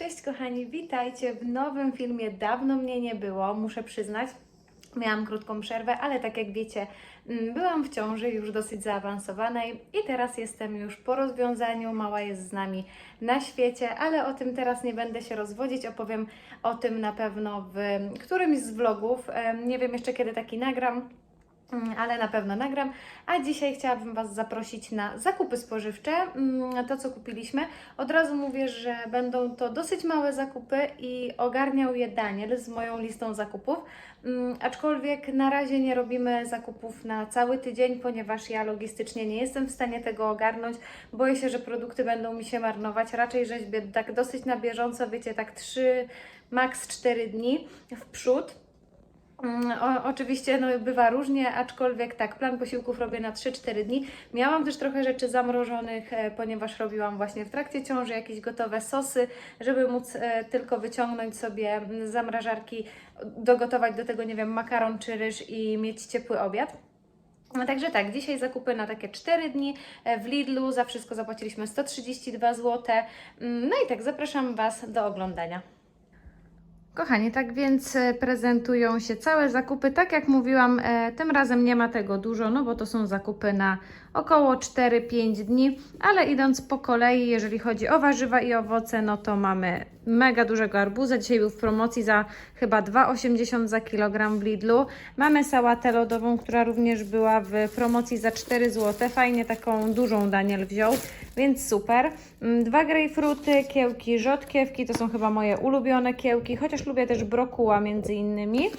Cześć kochani, witajcie w nowym filmie. Dawno mnie nie było, muszę przyznać. Miałam krótką przerwę, ale tak jak wiecie, mm, byłam w ciąży już dosyć zaawansowanej i teraz jestem już po rozwiązaniu. Mała jest z nami na świecie, ale o tym teraz nie będę się rozwodzić. Opowiem o tym na pewno w którymś z vlogów. Nie wiem jeszcze kiedy taki nagram. Mm, ale na pewno nagram. A dzisiaj chciałabym Was zaprosić na zakupy spożywcze. Mm, To, co kupiliśmy. Od razu mówię, że będą to dosyć małe zakupy i ogarniał je Daniel z moją listą zakupów. Mm, Aczkolwiek na razie nie robimy zakupów na cały tydzień, ponieważ ja logistycznie nie jestem w stanie tego ogarnąć. Boję się, że produkty będą mi się marnować. Raczej rzeźbię tak dosyć na bieżąco, wiecie, tak 3, maks 4 dni w przód. Mm, O, oczywiście no, bywa różnie, aczkolwiek tak, plan posiłków robię na 3-4 dni. Miałam też trochę rzeczy zamrożonych, e, ponieważ robiłam właśnie w trakcie ciąży jakieś gotowe sosy, żeby móc e, tylko wyciągnąć sobie mm, zamrażarki, dogotować do tego, nie wiem, makaron czy ryż i mieć ciepły obiad. No, Także tak, dzisiaj zakupy na takie 4 dni e, w Lidlu. Za wszystko zapłaciliśmy 132 zł. Mm, No i tak, zapraszam Was do oglądania. Kochani, tak więc e, prezentują się całe zakupy. Tak jak mówiłam, e, tym razem nie ma tego dużo, no bo to są zakupy na około 4-5 dni, ale idąc po kolei, jeżeli chodzi o warzywa i owoce, no to mamy mega dużego arbuza. Dzisiaj był w promocji za chyba 2,80 za kilogram w Lidlu. Mamy sałatę lodową, która również była w promocji za 4 zł. Fajnie taką dużą Daniel wziął, więc super. Mm, Dwa grejpfruty, kiełki rzodkiewki, to są chyba moje ulubione kiełki, chociaż lubię też brokuła między innymi.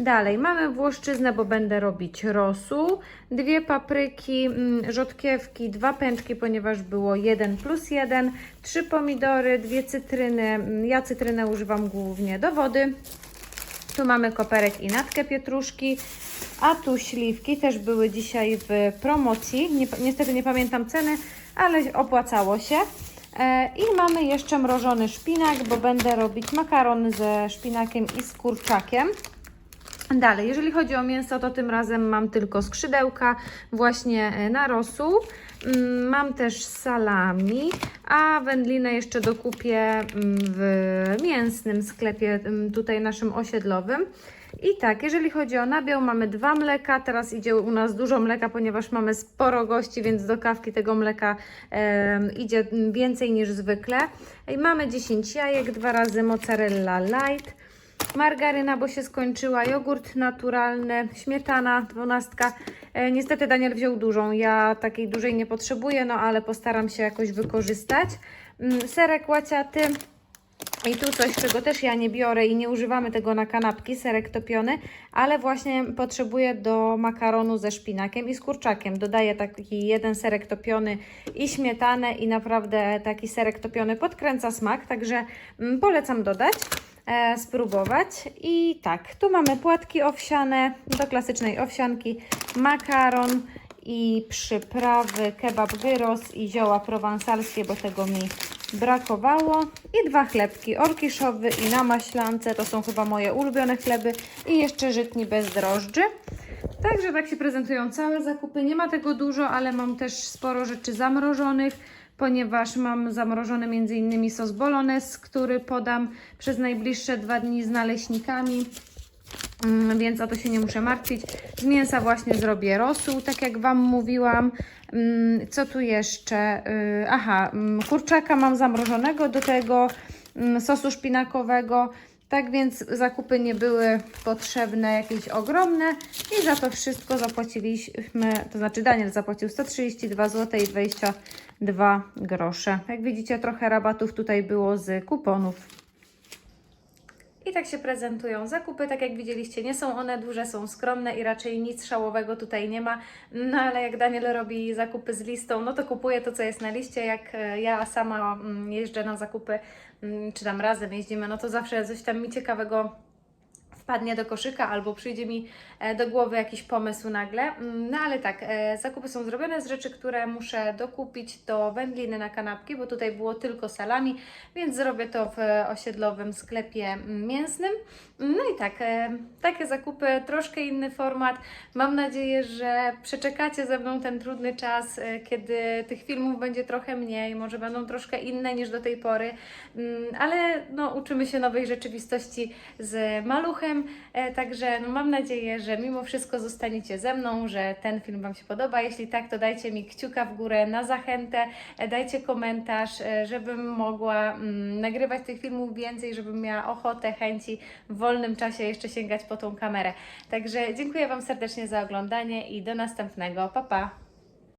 Dalej mamy włoszczyznę, bo będę robić rosół, dwie papryki, mm, rzodkiewki, dwa pęczki, ponieważ było 1 plus 1, trzy pomidory, dwie cytryny. Mm, Ja cytrynę używam głównie do wody. Tu mamy koperek i natkę pietruszki, a tu śliwki też były dzisiaj w promocji. Nie, niestety nie pamiętam ceny, ale opłacało się. E, I mamy jeszcze mrożony szpinak, bo będę robić makaron ze szpinakiem i z kurczakiem. Dalej, jeżeli chodzi o mięso, to tym razem mam tylko skrzydełka właśnie e, na rosół. Mm, Mam też salami, a wędlinę jeszcze dokupię mm, w mięsnym sklepie mm, tutaj naszym osiedlowym. I tak, jeżeli chodzi o nabiał, mamy dwa mleka. Teraz idzie u nas dużo mleka, ponieważ mamy sporo gości, więc do kawki tego mleka em, idzie więcej niż zwykle. I mamy 10 jajek, dwa razy mozzarella light margaryna, bo się skończyła, jogurt naturalny, śmietana, dwunastka. E, niestety Daniel wziął dużą, ja takiej dużej nie potrzebuję, no ale postaram się jakoś wykorzystać. Mm, serek łaciaty. I tu coś, czego też ja nie biorę i nie używamy tego na kanapki, serek topiony, ale właśnie potrzebuję do makaronu ze szpinakiem i z kurczakiem. Dodaję taki jeden serek topiony i śmietanę i naprawdę taki serek topiony podkręca smak, także mm, polecam dodać spróbować. I tak, tu mamy płatki owsiane, do klasycznej owsianki, makaron i przyprawy, kebab gyros i zioła prowansalskie, bo tego mi brakowało. I dwa chlebki, orkiszowy i na maślance, to są chyba moje ulubione chleby. I jeszcze żytni bez drożdży. Także tak się prezentują całe zakupy. Nie ma tego dużo, ale mam też sporo rzeczy zamrożonych, ponieważ mam zamrożony m.in. sos bolognese, który podam przez najbliższe dwa dni z naleśnikami. Mm, więc o to się nie muszę martwić. Z mięsa właśnie zrobię rosół, tak jak Wam mówiłam. Mm, Co tu jeszcze? Y, Aha, mm, kurczaka mam zamrożonego do tego sosu szpinakowego. Tak więc zakupy nie były potrzebne jakieś ogromne i za to wszystko zapłaciliśmy, to znaczy Daniel zapłacił 132 zł i 22 grosze. Jak widzicie trochę rabatów tutaj było z kuponów. I tak się prezentują zakupy. Tak jak widzieliście, nie są one duże, są skromne i raczej nic szałowego tutaj nie ma. No ale jak Daniel robi zakupy z listą, no to kupuje to, co jest na liście. Jak e, ja sama mm, jeżdżę na zakupy, mm, czy tam razem jeździmy, no to zawsze coś tam mi ciekawego wpadnie do koszyka albo przyjdzie mi e, do głowy jakiś pomysł nagle. Mm, No ale tak, e, zakupy są zrobione z rzeczy, które muszę dokupić to wędliny na kanapki, bo tutaj było tylko salami, więc zrobię to w osiedlowym sklepie mm, mięsnym. No i tak, e, takie zakupy, troszkę inny format. Mam nadzieję, że przeczekacie ze mną ten trudny czas, kiedy tych filmów będzie trochę mniej, może będą troszkę inne niż do tej pory, Mm, ale no, uczymy się nowej rzeczywistości z maluchem, e, także no, mam nadzieję, że mimo wszystko zostaniecie ze mną, że ten film Wam się podoba. Jeśli tak, to dajcie mi kciuka w górę na zachętę, e, dajcie komentarz, e, żebym mogła mm, nagrywać tych filmów więcej, żebym miała ochotę, chęci w wolnym czasie jeszcze sięgać po tą kamerę. Także dziękuję Wam serdecznie za oglądanie i do następnego. Pa, pa!